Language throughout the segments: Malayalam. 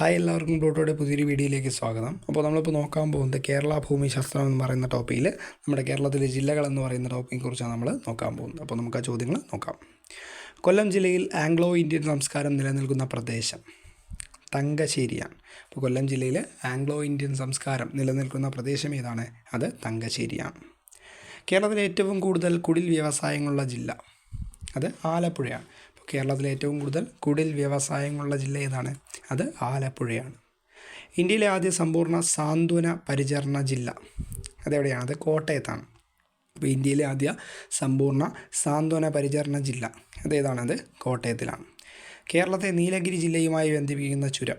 ഹായ് എല്ലാവർക്കും ബ്ലോട്ടോയുടെ പുതിയൊരു വീഡിയോയിലേക്ക് സ്വാഗതം. അപ്പോൾ നമ്മളിപ്പോൾ നോക്കാൻ പോകുന്നത് കേരള ഭൂമിശാസ്ത്രം എന്ന് പറയുന്ന ടോപ്പിക്കിൽ നമ്മുടെ കേരളത്തിലെ ജില്ലകൾ എന്ന് പറയുന്ന ടോപ്പിനെ കുറിച്ചാണ് നമ്മൾ നോക്കാൻ പോകുന്നത്. അപ്പോൾ നമുക്ക് ആ ചോദ്യങ്ങൾ നോക്കാം. കൊല്ലം ജില്ലയിൽ ആംഗ്ലോ ഇന്ത്യൻ സംസ്കാരം നിലനിൽക്കുന്ന പ്രദേശം തങ്കശ്ശേരിയാണ്. അപ്പോൾ കൊല്ലം ജില്ലയിൽ ആംഗ്ലോ ഇന്ത്യൻ സംസ്കാരം നിലനിൽക്കുന്ന പ്രദേശം ഏതാണ്? അത് തങ്കശ്ശേരിയാണ്. കേരളത്തിലെ ഏറ്റവും കൂടുതൽ കുടിൽ വ്യവസായങ്ങളുള്ള ജില്ല അത് ആലപ്പുഴയാണ്. കേരളത്തിലെ ഏറ്റവും കൂടുതൽ കുടിൽ വ്യവസായങ്ങളുള്ള ജില്ല ഏതാണ്? അത് ആലപ്പുഴയാണ്. ഇന്ത്യയിലെ ആദ്യ സമ്പൂർണ സാന്ത്വന പരിചരണ ജില്ല അതെവിടെയാണ്? അത് കോട്ടയത്താണ്. അപ്പോൾ ഇന്ത്യയിലെ ആദ്യ സമ്പൂർണ സാന്ത്വന പരിചരണ ജില്ല അതേതാണ് അത് കോട്ടയത്തിലാണ്. കേരളത്തെ നീലഗിരി ജില്ലയുമായി ബന്ധിപ്പിക്കുന്ന ചുരം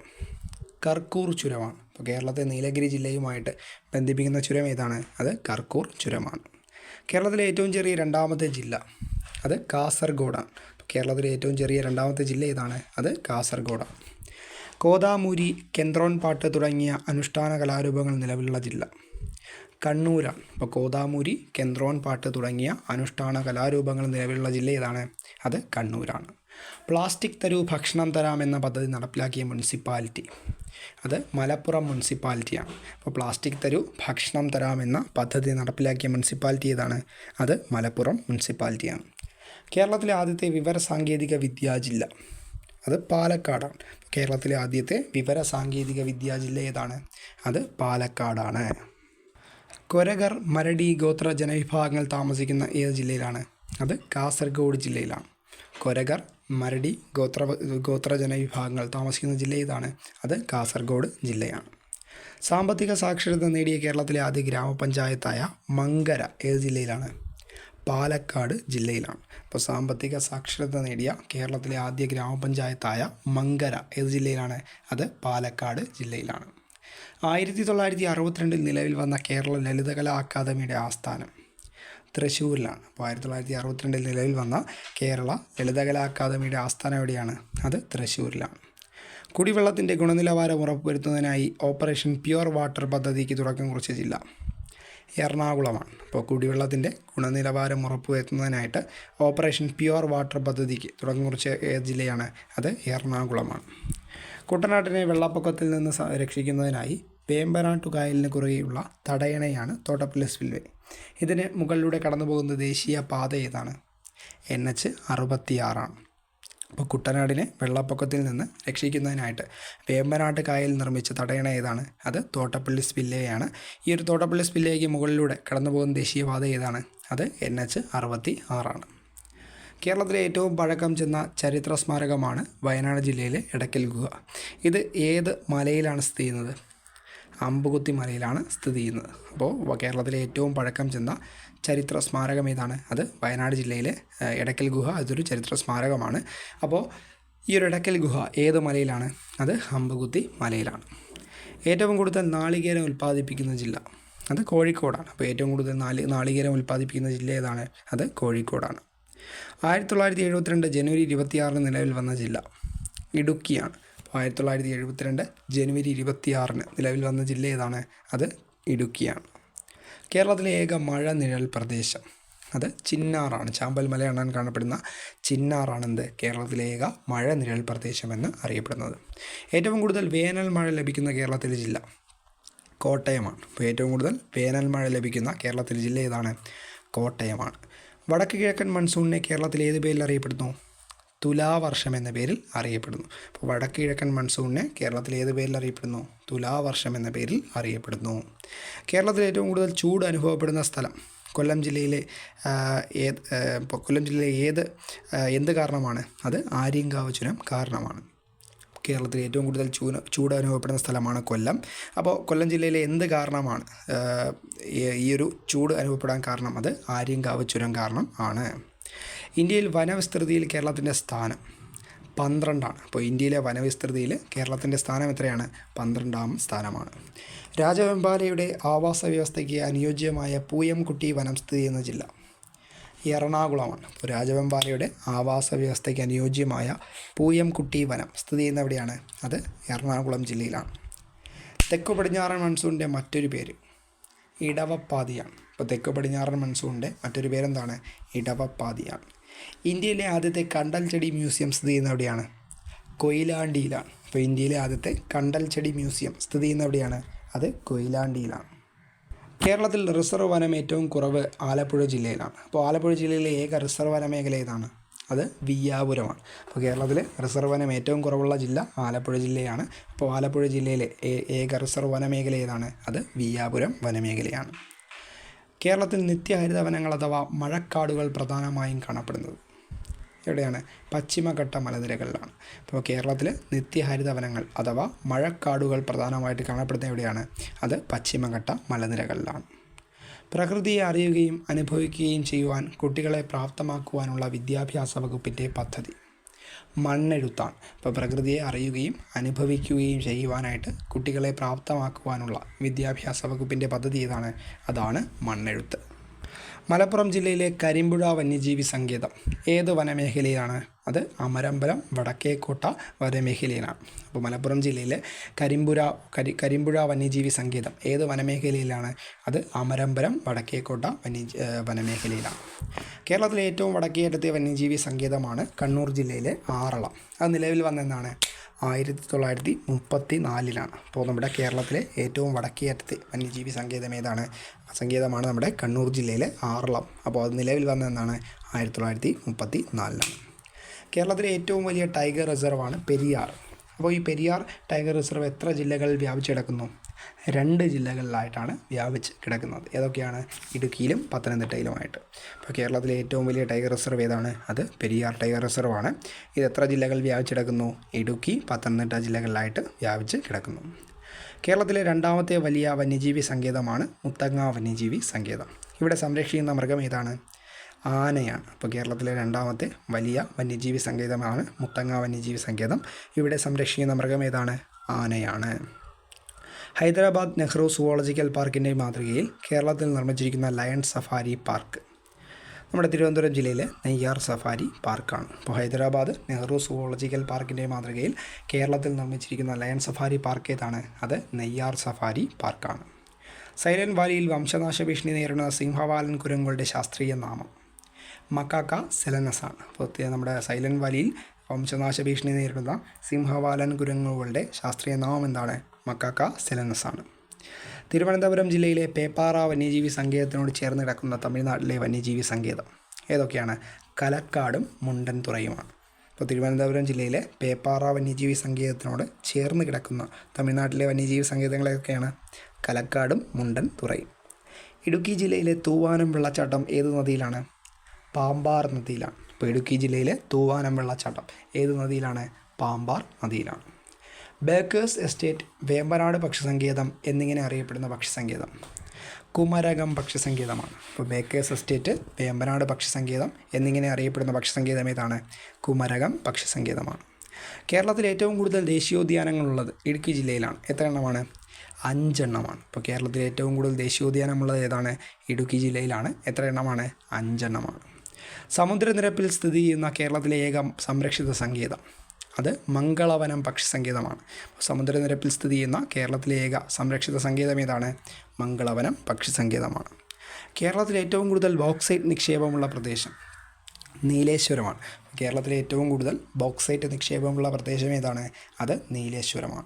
കർക്കൂർ ചുരമാണ്. അപ്പോൾ കേരളത്തെ നീലഗിരി ജില്ലയുമായിട്ട് ബന്ധിപ്പിക്കുന്ന ചുരം ഏതാണ്? അത് കർക്കൂർ ചുരമാണ്. കേരളത്തിലെ ഏറ്റവും ചെറിയ രണ്ടാമത്തെ ജില്ല അത് കാസർഗോഡാണ്. കേരളത്തിലെ ഏറ്റവും ചെറിയ രണ്ടാമത്തെ ജില്ല ഏതാണ്? അത് കാസർഗോഡാണ്. കോതാമൂരി കെന്ത്രോൺ പാട്ട് തുടങ്ങിയ അനുഷ്ഠാന കലാരൂപങ്ങൾ നിലവിലുള്ള ജില്ല. കണ്ണൂരാണ് അപ്പോൾ കോതാമൂരി കെന്ത്രോൺ പാട്ട് തുടങ്ങിയ അനുഷ്ഠാന കലാരൂപങ്ങൾ നിലവിലുള്ള ജില്ല ഏതാണ്? അത് കണ്ണൂരാണ്. പ്ലാസ്റ്റിക് തരൂ ഭക്ഷണം തരാം എന്ന പദ്ധതി നടപ്പിലാക്കിയ മുനിസിപ്പാലിറ്റി. അത് മലപ്പുറം മുനിസിപ്പാലിറ്റിയാണ്. അപ്പോൾ പ്ലാസ്റ്റിക് തരൂ ഭക്ഷണം തരാം എന്ന പദ്ധതി നടപ്പിലാക്കിയ മുനിസിപ്പാലിറ്റി ഏതാണ്? അത് മലപ്പുറം മുനിസിപ്പാലിറ്റിയാണ്. കേരളത്തിലെ ആദ്യത്തെ വിവര സാങ്കേതിക വിദ്യാ ജില്ല. അത് പാലക്കാടാണ്. കേരളത്തിലെ ആദ്യത്തെ വിവര സാങ്കേതിക വിദ്യാ ജില്ല ഏതാണ്? അത് പാലക്കാടാണ്. കൊരകർ മരടി ഗോത്ര ജനവിഭാഗങ്ങൾ താമസിക്കുന്ന ഏത് ജില്ലയിലാണ്? അത് കാസർഗോഡ് ജില്ലയിലാണ്. കൊരകർ മരടി ഗോത്ര ഗോത്ര ജനവിഭാഗങ്ങൾ താമസിക്കുന്ന ജില്ല ഏതാണ്? അത് കാസർഗോഡ് ജില്ലയാണ്. സാമ്പത്തിക സാക്ഷരത നേടിയ കേരളത്തിലെ ആദ്യ ഗ്രാമപഞ്ചായത്തായ മങ്കര ഏത് ജില്ലയിലാണ്? പാലക്കാട് ജില്ലയിലാണ്. അപ്പോൾ സാമ്പത്തിക സാക്ഷരത നേടിയ കേരളത്തിലെ ആദ്യ ഗ്രാമപഞ്ചായത്തായ മങ്കര ഏത് ജില്ലയിലാണ്? അത് പാലക്കാട് ജില്ലയിലാണ്. ആയിരത്തി തൊള്ളായിരത്തി അറുപത്തിരണ്ടിൽ നിലവിൽ വന്ന കേരള ലളിതകലാ അക്കാദമിയുടെ ആസ്ഥാനം തൃശ്ശൂരിലാണ്. അപ്പോൾ ആയിരത്തി തൊള്ളായിരത്തി അറുപത്തിരണ്ടിൽ നിലവിൽ വന്ന കേരള ലളിതകലാ അക്കാദമിയുടെ ആസ്ഥാനം എവിടെയാണ്? അത് തൃശ്ശൂരിലാണ്. കുടിവെള്ളത്തിന്റെ ഗുണനിലവാരം ഉറപ്പുവരുത്തുന്നതിനായി ഓപ്പറേഷൻ പ്യുവർ വാട്ടർ പദ്ധതിക്ക് തുടക്കം കുറിച്ച ജില്ല. എറണാകുളമാണ്. അപ്പോൾ കുടിവെള്ളത്തിന്റെ ഗുണനിലവാരം ഉറപ്പുവരുത്തുന്നതിനായിട്ട് ഓപ്പറേഷൻ പ്യുവർ വാട്ടർ പദ്ധതിക്ക് തുടക്കം കുറിച്ച ഏത് ജില്ലയാണ് അത്? എറണാകുളമാണ്. കുട്ടനാട്ടിനെ വെള്ളപ്പൊക്കത്തിൽ നിന്ന് രക്ഷിക്കുന്നതിനായി വേമ്പനാട്ടു കായലിന് കുറുകെയുള്ള തടയണയാണ് തോട്ടപ്പള്ളി സ്പിൽവേ. ഇതിന് മുകളിലൂടെ കടന്നു പോകുന്ന ദേശീയ പാത ഏതാണ്? എൻ എച്ച് അറുപത്തിയാറാണ്. അപ്പോൾ കുട്ടനാടിനെ വെള്ളപ്പൊക്കത്തിൽ നിന്ന് രക്ഷിക്കുന്നതിനായിട്ട് വേമ്പനാട്ട് കായൽ നിർമ്മിച്ച തടയണ ഏതാണ്? അത് തോട്ടപ്പള്ളി സ്പില്ലേയാണ്. ഈ ഒരു തോട്ടപ്പള്ളി സ്പില്ലേക്ക് മുകളിലൂടെ കടന്നു പോകുന്ന ദേശീയപാത ഏതാണ്? അത് എൻ എച്ച് അറുപത്തി ആറാണ്. കേരളത്തിലെ ഏറ്റവും പഴക്കം ചെന്ന ചരിത്ര സ്മാരകമാണ് വയനാട് ജില്ലയിലെ എടക്കൽ ഗുഹ. ഇത് ഏത് മലയിലാണ് സ്ഥിതി ചെയ്യുന്നത്? അമ്പുകുത്തി മലയിലാണ് സ്ഥിതി ചെയ്യുന്നത്. അപ്പോൾ കേരളത്തിലെ ഏറ്റവും പഴക്കം ചെന്ന ചരിത്ര സ്മാരകം ഏതാണ്? അത് വയനാട് ജില്ലയിലെ എടക്കൽ ഗുഹ അതൊരു ചരിത്ര സ്മാരകമാണ്. അപ്പോൾ ഈ ഒരു എടക്കൽ ഗുഹ ഏത് മലയിലാണ്? അത് ഹമ്പകുത്തി മലയിലാണ്. ഏറ്റവും കൂടുതൽ നാളികേരം ഉൽപ്പാദിപ്പിക്കുന്ന ജില്ല അത് കോഴിക്കോടാണ്. അപ്പോൾ ഏറ്റവും കൂടുതൽ നാളി നാളികേരം ഉൽപ്പാദിപ്പിക്കുന്ന ജില്ല ഏതാണ്? അത് കോഴിക്കോടാണ്. ആയിരത്തി തൊള്ളായിരത്തി എഴുപത്തിരണ്ട് ജനുവരി ഇരുപത്തിയാറിന് നിലവിൽ വന്ന ജില്ല ഇടുക്കിയാണ്. അപ്പോൾ ആയിരത്തി തൊള്ളായിരത്തി എഴുപത്തിരണ്ട് ജനുവരി ഇരുപത്തിയാറിന് നിലവിൽ വന്ന ജില്ല ഏതാണ്? അത് ഇടുക്കിയാണ്. കേരളത്തിലെ ഏക മഴ നിഴൽ പ്രദേശം. അത് ചിന്നാറാണ്. ചാമ്പൽ മലയാണാൻ കാണപ്പെടുന്ന ചിന്നാറാണ് എന്ത് കേരളത്തിലെ ഏക മഴ നിഴൽ പ്രദേശമെന്ന് അറിയപ്പെടുന്നത്. ഏറ്റവും കൂടുതൽ വേനൽ മഴ ലഭിക്കുന്ന കേരളത്തിലെ ജില്ല കോട്ടയമാണ്. അപ്പോൾ ഏറ്റവും കൂടുതൽ വേനൽ മഴ ലഭിക്കുന്ന കേരളത്തിലെ ജില്ല ഏതാണ്? കോട്ടയമാണ്. വടക്ക് കിഴക്കൻ മൺസൂണിനെ കേരളത്തിൽ ഏത് പേരിൽ അറിയപ്പെടുന്നു? തുലാവർഷം എന്ന പേരിൽ അറിയപ്പെടുന്നു. അപ്പോൾ വടക്ക് കിഴക്കൻ മൺസൂണിനെ കേരളത്തിൽ ഏത് പേരിൽ അറിയപ്പെടുന്നു? തുലാവർഷം എന്ന പേരിൽ അറിയപ്പെടുന്നു. കേരളത്തിൽ ഏറ്റവും കൂടുതൽ ചൂട് അനുഭവപ്പെടുന്ന സ്ഥലം കൊല്ലം ജില്ലയിലെ ഏത് കൊല്ലം ജില്ലയിലെ ഏത് എന്ത് കാരണമാണ്? അത് ആര്യങ്കാവ് ചുരം കാരണമാണ്. കേരളത്തിൽ ഏറ്റവും കൂടുതൽ ചൂട് ചൂട് അനുഭവപ്പെടുന്ന സ്ഥലമാണ് കൊല്ലം. അപ്പോൾ കൊല്ലം ജില്ലയിലെ എന്ത് കാരണമാണ്? ഈ ഒരു ചൂട് അനുഭവപ്പെടാൻ കാരണം അത് ആര്യങ്കാവ് ചുരം കാരണം ആണ്. ഇന്ത്യയിൽ വനവിസ്തൃതിയിൽ കേരളത്തിന്റെ സ്ഥാനം പന്ത്രണ്ടാണ്. അപ്പോൾ ഇന്ത്യയിലെ വനവിസ്തൃതിയിൽ കേരളത്തിന്റെ സ്ഥാനം എത്രയാണ്? പന്ത്രണ്ടാം സ്ഥാനമാണ്. രാജവെമ്പാലയുടെ ആവാസ വ്യവസ്ഥയ്ക്ക് അനുയോജ്യമായ പൂയംകുട്ടി വനം സ്ഥിതി ചെയ്യുന്ന ജില്ല എറണാകുളമാണ്. അപ്പോൾ രാജവെമ്പാലയുടെ ആവാസ വ്യവസ്ഥയ്ക്ക് അനുയോജ്യമായ പൂയംകുട്ടി വനം സ്ഥിതി ചെയ്യുന്ന എവിടെയാണ്? അത് എറണാകുളം ജില്ലയിലാണ്. തെക്കു പടിഞ്ഞാറൻ മൺസൂണിന്റെ മറ്റൊരു പേര് ഇടവപ്പാതിയാണ്. അപ്പോൾ തെക്കു പടിഞ്ഞാറൻ മൺസൂണിന്റെ മറ്റൊരു പേരെന്താണ്? ഇടവപ്പാതിയാണ്. ഇന്ത്യയിലെ ആദ്യത്തെ കണ്ടൽ ചെടി മ്യൂസിയം സ്ഥിതി ചെയ്യുന്ന എവിടെയാണ്? കൊയിലാണ്ടിയിലാണ്. അപ്പോൾ ഇന്ത്യയിലെ ആദ്യത്തെ കണ്ടൽ ചെടി മ്യൂസിയം സ്ഥിതി ചെയ്യുന്ന എവിടെയാണ്? അത് കൊയിലാണ്ടിയിലാണ്. കേരളത്തിൽ റിസർവ് വനം ഏറ്റവും കുറവ് ആലപ്പുഴ ജില്ലയിലാണ്. അപ്പോൾ ആലപ്പുഴ ജില്ലയിലെ ഏക റിസർവ് വന മേഖല ഏതാണ്? അത് വിയ്യാപുരമാണ്. അപ്പോൾ കേരളത്തിൽ റിസർവ് വനം ഏറ്റവും കുറവുള്ള ജില്ല ആലപ്പുഴ ജില്ലയാണ്. അപ്പോൾ ആലപ്പുഴ ജില്ലയിലെ ഏക റിസർവ് വനമേഖല ഏതാണ്? അത് വിയ്യാപുരം വനമേഖലയാണ് കേരളത്തിൽ നിത്യഹരിതവനങ്ങൾ അഥവാ മഴക്കാടുകൾ പ്രധാനമായും കാണപ്പെടുന്നത്. എവിടെയാണ്? പശ്ചിമഘട്ട മലനിരകളിലാണ്. അപ്പോൾ കേരളത്തിൽ നിത്യഹരിതവനങ്ങൾ അഥവാ മഴക്കാടുകൾ പ്രധാനമായിട്ട് കാണപ്പെടുന്നത് എവിടെയാണ്? അത് പശ്ചിമഘട്ട മലനിരകളിലാണ്. പ്രകൃതിയെ അറിയുകയും അനുഭവിക്കുകയും ചെയ്യുവാൻ കുട്ടികളെ പ്രാപ്തമാക്കുവാനുള്ള വിദ്യാഭ്യാസ വകുപ്പിന്റെ പദ്ധതി. മണ്ണെഴുത്താണ് ഇപ്പോൾ പ്രകൃതിയെ അറിയുകയും അനുഭവിക്കുകയും ചെയ്യുവാനായിട്ട് കുട്ടികളെ പ്രാപ്തമാക്കുവാനുള്ള വിദ്യാഭ്യാസ വകുപ്പിന്റെ പദ്ധതി ഏതാണ്? അതാണ് മണ്ണെഴുത്ത്. മലപ്പുറം ജില്ലയിലെ കരിമ്പുഴ വന്യജീവി സങ്കേതം. ഏത് വനമേഖലയിലാണ് അത്? അമരമ്പലം വടക്കേക്കോട്ട വനമേഖലയിലാണ്. അപ്പോൾ മലപ്പുറം ജില്ലയിലെ കരിമ്പുര കരി കരിമ്പുഴ വന്യജീവി സങ്കേതം ഏത് വനമേഖലയിലാണ്? അത് അമരമ്പലം വടക്കേക്കോട്ട വന്യ വനമേഖലയിലാണ്. കേരളത്തിലെ ഏറ്റവും വടക്കേയറ്റത്തെ വന്യജീവി സങ്കേതമാണ് കണ്ണൂർ ജില്ലയിലെ ആറളം. അത് നിലവിൽ വന്നെന്നാണ് ആയിരത്തി തൊള്ളായിരത്തി മുപ്പത്തി നാലിലാണ് അപ്പോൾ നമ്മുടെ കേരളത്തിലെ ഏറ്റവും വടക്കേയറ്റത്തെ വന്യജീവി സങ്കേതം ഏതാണ്? സങ്കേതമാണ് നമ്മുടെ കണ്ണൂർ ജില്ലയിലെ ആറളം. അപ്പോൾ അത് നിലവിൽ വന്നതാണ് ആയിരത്തി തൊള്ളായിരത്തി മുപ്പത്തി നാലിലാണ് കേരളത്തിലെ ഏറ്റവും വലിയ ടൈഗർ റിസർവാണ് പെരിയാർ. അപ്പോൾ ഈ പെരിയാർ ടൈഗർ റിസർവ് എത്ര ജില്ലകളിൽ വ്യാപിച്ചു കിടക്കുന്നു? രണ്ട് ജില്ലകളിലായിട്ടാണ് വ്യാപിച്ച് കിടക്കുന്നത്. ഏതൊക്കെയാണ്? ഇടുക്കിയിലും പത്തനംതിട്ടയിലുമായിട്ട്. ഇപ്പോൾ കേരളത്തിലെ ഏറ്റവും വലിയ ടൈഗർ റിസർവ് ഏതാണ്? അത് പെരിയാർ ടൈഗർ റിസർവ് ആണ്. ഇത് എത്ര ജില്ലകൾ വ്യാപിച്ച് കിടക്കുന്നു? ഇടുക്കി പത്തനംതിട്ട ജില്ലകളിലായിട്ട് വ്യാപിച്ച് കിടക്കുന്നു. കേരളത്തിലെ രണ്ടാമത്തെ വലിയ വന്യജീവി സങ്കേതമാണ് മുത്തങ്ങ വന്യജീവി സങ്കേതം. ഇവിടെ സംരക്ഷിക്കുന്ന മൃഗം ഏതാണ്? ആനയാണ്. അപ്പോൾ കേരളത്തിലെ രണ്ടാമത്തെ വലിയ വന്യജീവി സങ്കേതമാണ് മുത്തങ്ങ വന്യജീവി സങ്കേതം. ഇവിടെ സംരക്ഷിക്കുന്ന മൃഗം ഏതാണ്? ആനയാണ്. ഹൈദരാബാദ് നെഹ്റു സുവോളജിക്കൽ പാർക്കിന്റെ മാതൃകയിൽ കേരളത്തിൽ നിർമ്മിച്ചിരിക്കുന്ന ലയൺ സഫാരി പാർക്ക്. നമ്മുടെ തിരുവനന്തപുരം ജില്ലയിലെ നെയ്യാർ സഫാരി പാർക്കാണ്. അപ്പോൾ ഹൈദരാബാദ് നെഹ്റു സുവോളജിക്കൽ പാർക്കിന്റെ മാതൃകയിൽ കേരളത്തിൽ നിർമ്മിച്ചിരിക്കുന്ന ലയൺ സഫാരി പാർക്ക് ഏതാണ്? അത് നെയ്യാർ സഫാരി പാർക്കാണ്. സൈലന്റ് വാലിയിൽ വംശനാശ ഭീഷണി നേരിടുന്ന സിംഹവാലൻ കുരങ്ങുകളുടെ ശാസ്ത്രീയ നാമം. മക്കാക്ക സെലനസാണ്. അപ്പോൾ നമ്മുടെ സൈലന്റ് വാലിയിൽ വംശനാശ ഭീഷണി നേരിടുന്ന സിംഹവാലൻ കുരങ്ങുകളുടെ ശാസ്ത്രീയ നാമം എന്താണ്? മക്കാക്ക സെലനസാണ്. തിരുവനന്തപുരം ജില്ലയിലെ പേപ്പാറ വന്യജീവി സങ്കേതത്തിനോട് ചേർന്ന് കിടക്കുന്ന തമിഴ്നാട്ടിലെ വന്യജീവി സങ്കേതം ഏതൊക്കെയാണ്? കലക്കാടും മുണ്ടൻതുറയുമാണ്. ഇപ്പോൾ തിരുവനന്തപുരം ജില്ലയിലെ പേപ്പാറ വന്യജീവി സങ്കേതത്തിനോട് ചേർന്ന് കിടക്കുന്ന തമിഴ്നാട്ടിലെ വന്യജീവി സങ്കേതങ്ങളൊക്കെയാണ് കലക്കാടും മുണ്ടൻ തുറയും ഇടുക്കി ജില്ലയിലെ തൂവാനം വെള്ളച്ചാട്ടം ഏത് നദിയിലാണ്? പാമ്പാർ നദിയിലാണ്. ഇപ്പോൾ ഇടുക്കി ജില്ലയിലെ തൂവാനം വെള്ളച്ചാട്ടം ഏത് നദിയിലാണ്? പാമ്പാർ നദിയിലാണ്. ബേക്കേഴ്സ് എസ്റ്റേറ്റ് വേമ്പനാട് പക്ഷിസങ്കേതം എന്നിങ്ങനെ അറിയപ്പെടുന്ന പക്ഷിസങ്കേതം. കുമരകം പക്ഷിസങ്കേതമാണ്. അപ്പോൾ ബേക്കേഴ്സ് എസ്റ്റേറ്റ് വേമ്പനാട് പക്ഷിസങ്കേതം എന്നിങ്ങനെ അറിയപ്പെടുന്ന പക്ഷിസങ്കേതം ഏതാണ്? കുമരകം പക്ഷിസങ്കേതമാണ്. കേരളത്തിൽ ഏറ്റവും കൂടുതൽ ദേശീയോദ്യാനങ്ങളുള്ളത് ഇടുക്കി ജില്ലയിലാണ്. എത്ര എണ്ണമാണ്? അഞ്ചെണ്ണമാണ്. ഇപ്പോൾ കേരളത്തിൽ ഏറ്റവും കൂടുതൽ ദേശീയോദ്യാനമുള്ളത് ഏതാണ്? ഇടുക്കി ജില്ലയിലാണ്. എത്ര എണ്ണമാണ്? അഞ്ചെണ്ണമാണ്. സമുദ്രനിരപ്പിൽ സ്ഥിതി ചെയ്യുന്ന കേരളത്തിലെ ഏക സംരക്ഷിത സങ്കേതം. അത് മംഗളവനം പക്ഷി സങ്കേതമാണ് സമുദ്രനിരപ്പിൽ സ്ഥിതി ചെയ്യുന്ന കേരളത്തിലെ ഏക സംരക്ഷിത സങ്കേതം ഏതാണ്? മംഗളവനം പക്ഷി സങ്കേതമാണ് കേരളത്തിലെ ഏറ്റവും കൂടുതൽ ബോക്സൈറ്റ് നിക്ഷേപമുള്ള പ്രദേശം നീലേശ്വരമാണ്. കേരളത്തിലെ ഏറ്റവും കൂടുതൽ ബോക്സൈറ്റ് നിക്ഷേപമുള്ള പ്രദേശം ഏതാണ്? അത് നീലേശ്വരമാണ്.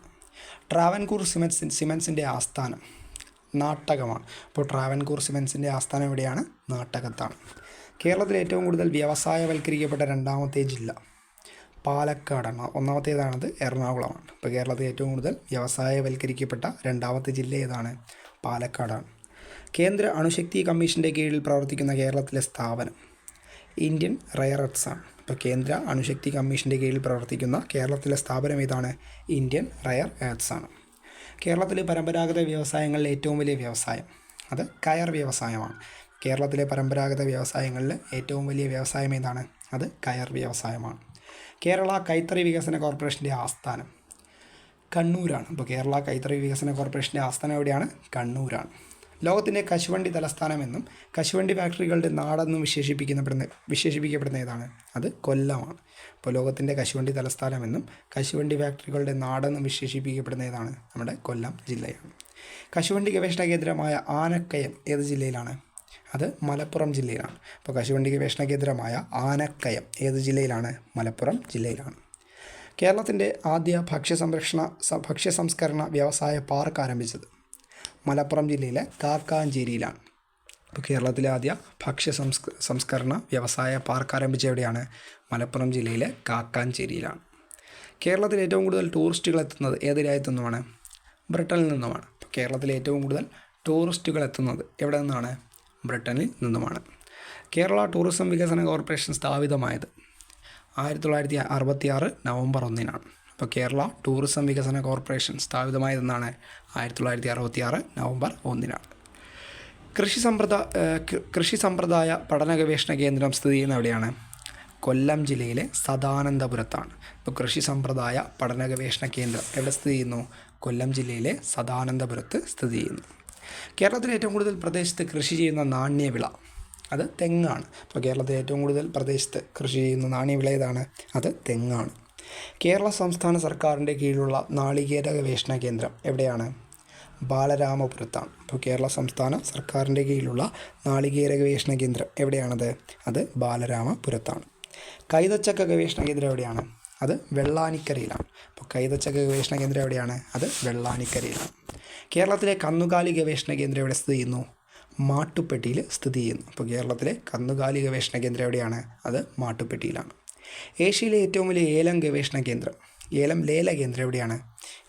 ട്രാവൻകൂർ സിമെൻസ് സിമെൻസിന്റെ ആസ്ഥാനം നാട്ടകമാണ്. അപ്പോൾ ട്രാവൻകൂർ സിമെൻസിന്റെ ആസ്ഥാനം എവിടെയാണ്? നാട്ടകത്താണ്. കേരളത്തിലെ ഏറ്റവും കൂടുതൽ വ്യവസായവൽക്കരിക്കപ്പെട്ട രണ്ടാമത്തെ ജില്ല പാലക്കാടാണ് ഒന്നാമത്തേതാണത് എറണാകുളമാണ്. ഇപ്പോൾ കേരളത്തിൽ ഏറ്റവും കൂടുതൽ വ്യവസായവൽക്കരിക്കപ്പെട്ട രണ്ടാമത്തെ ജില്ല ഏതാണ്? പാലക്കാടാണ് കേന്ദ്ര അണുശക്തി കമ്മീഷന്റെ കീഴിൽ പ്രവർത്തിക്കുന്ന കേരളത്തിലെ സ്ഥാപനം ഇന്ത്യൻ റയർ എർത്ത് ആണ്. ഇപ്പോൾ കേന്ദ്ര അണുശക്തി കമ്മീഷന്റെ കീഴിൽ പ്രവർത്തിക്കുന്ന കേരളത്തിലെ സ്ഥാപനം ഏതാണ്? ഇന്ത്യൻ റയർ എർത്ത്സ് ആണ്. കേരളത്തിലെ പരമ്പരാഗത വ്യവസായങ്ങളിലെ ഏറ്റവും വലിയ വ്യവസായം അത് കയർ വ്യവസായമാണ്. കേരളത്തിലെ പരമ്പരാഗത വ്യവസായങ്ങളിൽ ഏറ്റവും വലിയ വ്യവസായം ഏതാണ്? അത് കയർ വ്യവസായമാണ്. കേരള കൈത്തറി വികസന കോർപ്പറേഷന്റെ ആസ്ഥാനം. കണ്ണൂരാണ്. അപ്പോൾ കേരള കൈത്തറി വികസന കോർപ്പറേഷന്റെ ആസ്ഥാനം എവിടെയാണ്? കണ്ണൂരാണ്. ലോകത്തിന്റെ കശുവണ്ടി തലസ്ഥാനമെന്നും കശുവണ്ടി ഫാക്ടറികളുടെ നാടെന്നും വിശേഷിപ്പിക്കപ്പെടുന്ന വിശേഷിപ്പിക്കപ്പെടുന്ന ഏതാണ്? അത് കൊല്ലമാണ്. അപ്പോൾ ലോകത്തിന്റെ കശുവണ്ടി തലസ്ഥാനമെന്നും കശുവണ്ടി ഫാക്ടറികളുടെ നാടെന്നും വിശേഷിപ്പിക്കപ്പെടുന്ന ഏതാണ്? നമ്മുടെ കൊല്ലം ജില്ലയാണ്. കശുവണ്ടി ഗവേഷണ കേന്ദ്രമായ ആനക്കയം ഏത് ജില്ലയിലാണ്? അത് മലപ്പുറം ജില്ലയിലാണ്. അപ്പോൾ കശുവണ്ടി ഗവേഷണ കേന്ദ്രമായ ആനക്കയം ഏത് ജില്ലയിലാണ്? മലപ്പുറം ജില്ലയിലാണ്. കേരളത്തിന്റെ ആദ്യ ഭക്ഷ്യ സംരക്ഷണ ഭക്ഷ്യ സംസ്കരണ വ്യവസായ പാർക്ക് ആരംഭിച്ചത് മലപ്പുറം ജില്ലയിലെ കാക്കാഞ്ചേരിയിലാണ് ഇപ്പോൾ കേരളത്തിലെ ആദ്യ ഭക്ഷ്യ സംസ്ക സംസ്കരണ വ്യവസായ പാർക്ക് ആരംഭിച്ച എവിടെയാണ്? മലപ്പുറം ജില്ലയിലെ കാക്കാഞ്ചേരിയിലാണ് കേരളത്തിൽ ഏറ്റവും കൂടുതൽ ടൂറിസ്റ്റുകൾ എത്തുന്നത് ഏത് രാജ്യത്തു നിന്നുമാണ് ബ്രിട്ടനിൽ നിന്നുമാണ്. കേരളത്തിൽ ഏറ്റവും കൂടുതൽ ടൂറിസ്റ്റുകൾ എത്തുന്നത് എവിടെ നിന്നാണ്? ബ്രിട്ടനിൽ നിന്നുമാണ്. കേരള ടൂറിസം വികസന കോർപ്പറേഷൻ സ്ഥാപിതമായത് ആയിരത്തി തൊള്ളായിരത്തി അറുപത്തി ആറ് നവംബർ ഒന്നിനാണ്. അപ്പോൾ കേരള ടൂറിസം വികസന കോർപ്പറേഷൻ സ്ഥാപിതമായതെന്നാണ് ആയിരത്തി തൊള്ളായിരത്തി അറുപത്തി ആറ് നവംബർ ഒന്നിനാണ്. കൃഷി സമ്പ്രദായ കൃഷി സമ്പ്രദായ പഠന ഗവേഷണ കേന്ദ്രം സ്ഥിതി ചെയ്യുന്ന എവിടെയാണ്? കൊല്ലം ജില്ലയിലെ സദാനന്ദപുരത്താണ്. ഇപ്പോൾ കൃഷി സമ്പ്രദായ പഠന ഗവേഷണ കേന്ദ്രം എവിടെ സ്ഥിതി ചെയ്യുന്നു? കൊല്ലം ജില്ലയിലെ സദാനന്ദപുരത്ത് സ്ഥിതി ചെയ്യുന്നു. കേരളത്തിൽ ഏറ്റവും കൂടുതൽ പ്രദേശത്ത് കൃഷി ചെയ്യുന്ന നാണ്യവിള അത് തെങ്ങാണ്. അപ്പോൾ കേരളത്തിൽ ഏറ്റവും കൂടുതൽ പ്രദേശത്ത് കൃഷി ചെയ്യുന്ന നാണ്യവിള ഏതാണ്? അത് തെങ്ങാണ്. കേരള സംസ്ഥാന സർക്കാരിന്റെ കീഴിലുള്ള നാളികേര ഗവേഷണ കേന്ദ്രം എവിടെയാണ്? ബാലരാമപുരത്താണ്. അപ്പോൾ കേരള സംസ്ഥാന സർക്കാരിന്റെ കീഴിലുള്ള നാളികേര ഗവേഷണ കേന്ദ്രം എവിടെയാണത്? അത് ബാലരാമപുരത്താണ്. കൈതച്ചക്ക ഗവേഷണ കേന്ദ്രം എവിടെയാണ്? അത് വെള്ളാനിക്കരയിലാണ്. അപ്പോൾ കൈതച്ചക്ക ഗവേഷണ കേന്ദ്രം എവിടെയാണ്? അത് വെള്ളാനിക്കരയിലാണ്. കേരളത്തിലെ കന്നുകാലി ഗവേഷണ കേന്ദ്രം എവിടെ സ്ഥിതി ചെയ്യുന്നു? മാട്ടുപ്പെട്ടിയിൽ സ്ഥിതി ചെയ്യുന്നു. അപ്പോൾ കേരളത്തിലെ കന്നുകാലി ഗവേഷണ കേന്ദ്രം എവിടെയാണ്? അത് മാട്ടുപ്പെട്ടിയിലാണ്. ഏഷ്യയിലെ ഏറ്റവും വലിയ ഏലം ഗവേഷണ കേന്ദ്രം ഏലം ലേല കേന്ദ്രം എവിടെയാണ്?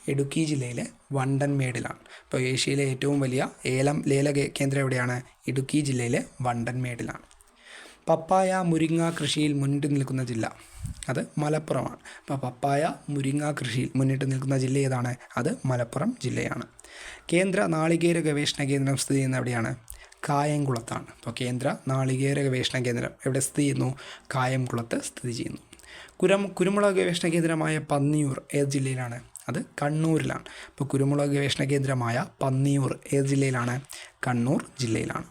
ഇടുക്കി ജില്ലയിലെ വണ്ടൻമേടിലാണ്. അപ്പോൾ ഏഷ്യയിലെ ഏറ്റവും വലിയ ഏലം ലേല കേന്ദ്രം എവിടെയാണ്? ഇടുക്കി ജില്ലയിലെ വണ്ടൻമേടിലാണ്. പപ്പായ മുരിങ്ങ കൃഷിയിൽ മുന്നിട്ട് നിൽക്കുന്ന ജില്ല അത് മലപ്പുറമാണ്. അപ്പോൾ പപ്പായ മുരിങ്ങ കൃഷിയിൽ മുന്നിട്ട് നിൽക്കുന്ന ജില്ല ഏതാണ്? അത് മലപ്പുറം ജില്ലയാണ്. കേന്ദ്ര നാളികേര ഗവേഷണ കേന്ദ്രം സ്ഥിതി ചെയ്യുന്ന എവിടെയാണ്? കായംകുളത്താണ്. അപ്പോൾ കേന്ദ്ര നാളികേര ഗവേഷണ കേന്ദ്രം എവിടെ സ്ഥിതി ചെയ്യുന്നു? കായംകുളത്ത് സ്ഥിതി ചെയ്യുന്നു. കുരം കുരുമുളക് ഗവേഷണ കേന്ദ്രമായ പന്നിയൂർ ഏത് ജില്ലയിലാണ്? അത് കണ്ണൂരിലാണ്. അപ്പോൾ കുരുമുളക് ഗവേഷണ കേന്ദ്രമായ പന്നിയൂർ ഏത് ജില്ലയിലാണ്? കണ്ണൂർ ജില്ലയിലാണ്.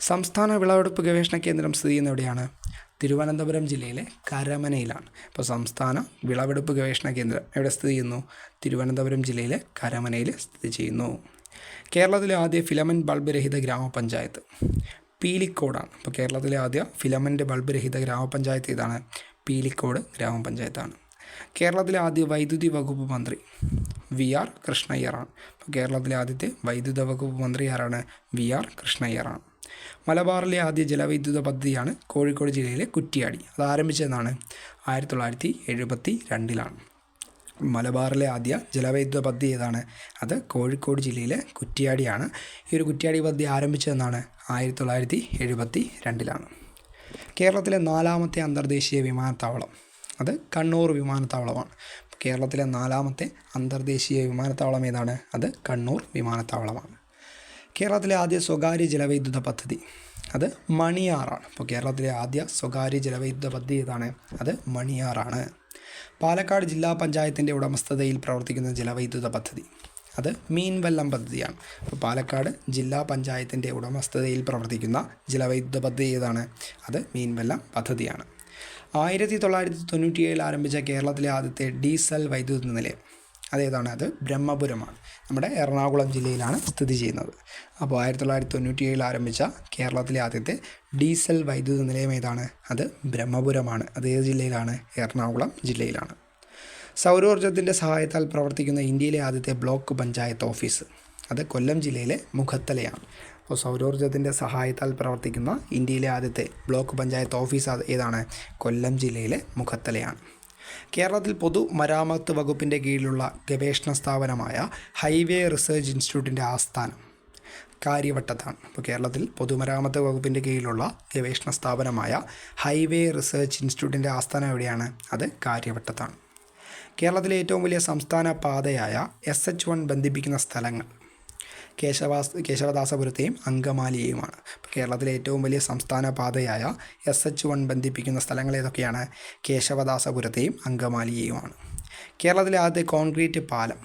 സംസ്ഥാന വിളവെടുപ്പ് ഗവേഷണ കേന്ദ്രം സ്ഥിതി ചെയ്യുന്ന എവിടെയാണ്? തിരുവനന്തപുരം ജില്ലയിലെ കരമനയിലാണ്. ഇപ്പോൾ സംസ്ഥാന വിളവെടുപ്പ് ഗവേഷണ കേന്ദ്രം എവിടെ സ്ഥിതി ചെയ്യുന്നു? തിരുവനന്തപുരം ജില്ലയിലെ കരമനയിൽ സ്ഥിതി ചെയ്യുന്നു. കേരളത്തിലെ ആദ്യ ഫിലമെന്റ് ബൾബ് രഹിത ഗ്രാമപഞ്ചായത്ത്. പീലിക്കോടാണ്. ഇപ്പോൾ കേരളത്തിലെ ആദ്യ ഫിലമെന്റ് ബൾബ് രഹിത ഗ്രാമപഞ്ചായത്ത് ഇതാണ് പീലിക്കോട് ഗ്രാമപഞ്ചായത്താണ്. കേരളത്തിലെ ആദ്യ വൈദ്യുതി വകുപ്പ് മന്ത്രി വി ആർ കൃഷ്ണയ്യറാണ്. അപ്പോൾ കേരളത്തിലെ ആദ്യത്തെ വൈദ്യുത വകുപ്പ് മന്ത്രി ആരാണ്? വി ആർ കൃഷ്ണയ്യറാണ്. മലബാറിലെ ആദ്യ ജലവൈദ്യുത പദ്ധതിയാണ് കോഴിക്കോട് ജില്ലയിലെ കുറ്റിയാടി. അത് ആരംഭിച്ചതെന്നാണ് ആയിരത്തി തൊള്ളായിരത്തി എഴുപത്തി രണ്ടിലാണ് മലബാറിലെ ആദ്യ ജലവൈദ്യുത പദ്ധതി ഏതാണ്? അത് കോഴിക്കോട് ജില്ലയിലെ കുറ്റിയാടിയാണ്. ഈ ഒരു കുറ്റിയാടി പദ്ധതി ആരംഭിച്ചതെന്നാണ് ആയിരത്തി തൊള്ളായിരത്തി എഴുപത്തി രണ്ടിലാണ് കേരളത്തിലെ നാലാമത്തെ അന്തർദേശീയ വിമാനത്താവളം. അത് കണ്ണൂർ വിമാനത്താവളമാണ്. കേരളത്തിലെ നാലാമത്തെ അന്തർദേശീയ വിമാനത്താവളം ഏതാണ്? അത് കണ്ണൂർ വിമാനത്താവളമാണ്. കേരളത്തിലെ ആദ്യ സ്വകാര്യ ജലവൈദ്യുത പദ്ധതി. അത് മണിയാറാണ്. അപ്പോൾ കേരളത്തിലെ ആദ്യ സ്വകാര്യ ജലവൈദ്യുത പദ്ധതി ഏതാണ്? അത് മണിയാറാണ്. പാലക്കാട് ജില്ലാ പഞ്ചായത്തിന്റെ ഉടമസ്ഥതയിൽ പ്രവർത്തിക്കുന്ന ജലവൈദ്യുത പദ്ധതി. അത് മീൻവെല്ലം പദ്ധതിയാണ്. അപ്പോൾ പാലക്കാട് ജില്ലാ പഞ്ചായത്തിന്റെ ഉടമസ്ഥതയിൽ പ്രവർത്തിക്കുന്ന ജലവൈദ്യുത പദ്ധതി ഏതാണ്? അത് മീൻവെല്ലം പദ്ധതിയാണ്. ആയിരത്തി തൊള്ളായിരത്തി തൊണ്ണൂറ്റിയേഴിൽ ആരംഭിച്ച കേരളത്തിലെ ആദ്യത്തെ ഡീസൽ വൈദ്യുത നിലയം. അതേതാണ് അത് ബ്രഹ്മപുരമാണ്. നമ്മുടെ എറണാകുളം ജില്ലയിലാണ് സ്ഥിതി ചെയ്യുന്നത്. അപ്പോൾ ആയിരത്തി തൊള്ളായിരത്തി തൊണ്ണൂറ്റി ഏഴിൽ ആരംഭിച്ച കേരളത്തിലെ ആദ്യത്തെ ഡീസൽ വൈദ്യുത നിലയം ഏതാണ്? അത് ബ്രഹ്മപുരമാണ്. അത് ഏത് ജില്ലയിലാണ്? എറണാകുളം ജില്ലയിലാണ്. സൗരോർജത്തിന്റെ സഹായത്താൽ പ്രവർത്തിക്കുന്ന ഇന്ത്യയിലെ ആദ്യത്തെ ബ്ലോക്ക് പഞ്ചായത്ത് ഓഫീസ്. അത് കൊല്ലം ജില്ലയിലെ മുഖത്തലയാണ്. അപ്പോൾ സൗരോർജത്തിന്റെ സഹായത്താൽ പ്രവർത്തിക്കുന്ന ഇന്ത്യയിലെ ആദ്യത്തെ ബ്ലോക്ക് പഞ്ചായത്ത് ഓഫീസ് ഏതാണ്? കൊല്ലം ജില്ലയിലെ മുഖത്തലയാണ്. കേരളത്തിൽ പൊതുമരാമത്ത് വകുപ്പിന്റെ കീഴിലുള്ള ഗവേഷണ സ്ഥാപനമായ ഹൈവേ റിസർച്ച് ഇൻസ്റ്റിറ്റ്യൂട്ടിന്റെ ആസ്ഥാനം കാര്യവട്ടത്താണ്. അപ്പോൾ കേരളത്തിൽ പൊതുമരാമത്ത് വകുപ്പിന്റെ കീഴിലുള്ള ഗവേഷണ സ്ഥാപനമായ ഹൈവേ റിസർച്ച് ഇൻസ്റ്റിറ്റ്യൂട്ടിന്റെ ആസ്ഥാനം എവിടെയാണ്? അത് കാര്യവട്ടത്താണ്. കേരളത്തിലെ ഏറ്റവും വലിയ സംസ്ഥാന പാതയായ എസ് എച്ച് വൺ ബന്ധിപ്പിക്കുന്ന സ്ഥലങ്ങൾ കേശവാസ് കേശവദാസപുരത്തെയും അങ്കമാലിയെയുമാണ്. കേരളത്തിലെ ഏറ്റവും വലിയ സംസ്ഥാന പാതയായ എസ് എച്ച് വൺ ബന്ധിപ്പിക്കുന്ന സ്ഥലങ്ങൾ ഏതൊക്കെയാണ്? കേശവദാസപുരത്തെയും അങ്കമാലിയെയുമാണ്. കേരളത്തിലെ ആദ്യത്തെ കോൺക്രീറ്റ് പാലം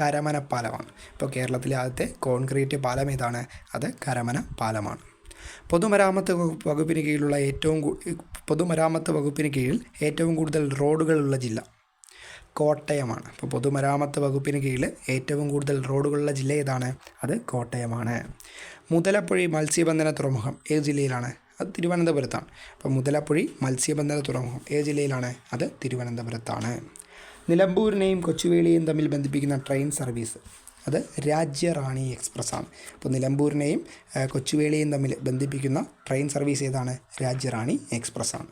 കരമന പാലമാണ് ഇപ്പോൾ കേരളത്തിലെ ആദ്യത്തെ കോൺക്രീറ്റ് പാലം ഏതാണ്? അത് കരമന പാലമാണ് പൊതുമരാമത്ത് വകുപ്പ് വകുപ്പിന് കീഴിലുള്ള ഏറ്റവും പൊതുമരാമത്ത് വകുപ്പിന് കീഴിൽ ഏറ്റവും കൂടുതൽ റോഡുകളുള്ള ജില്ല കോട്ടയമാണ്. അപ്പോൾ പൊതുമരാമത്ത് വകുപ്പിന് കീഴിൽ ഏറ്റവും കൂടുതൽ റോഡുകളുള്ള ജില്ല ഏതാണ്? അത് കോട്ടയമാണ്. മുതലപ്പുഴി മത്സ്യബന്ധന തുറമുഖം ഏത് ജില്ലയിലാണ്? അത് തിരുവനന്തപുരത്താണ്. അപ്പോൾ മുതലപ്പുഴി മത്സ്യബന്ധന തുറമുഖം ഏത് ജില്ലയിലാണ്? അത് തിരുവനന്തപുരത്താണ്. നിലമ്പൂരിനെയും കൊച്ചുവേളിയെയും തമ്മിൽ ബന്ധിപ്പിക്കുന്ന ട്രെയിൻ സർവീസ് അത് രാജ്യറാണി എക്സ്പ്രസ് ആണ് അപ്പോൾ നിലമ്പൂരിനെയും കൊച്ചുവേളിയെയും തമ്മിൽ ബന്ധിപ്പിക്കുന്ന ട്രെയിൻ സർവീസ് ഏതാണ്? രാജ്യറാണി എക്സ്പ്രസ് ആണ്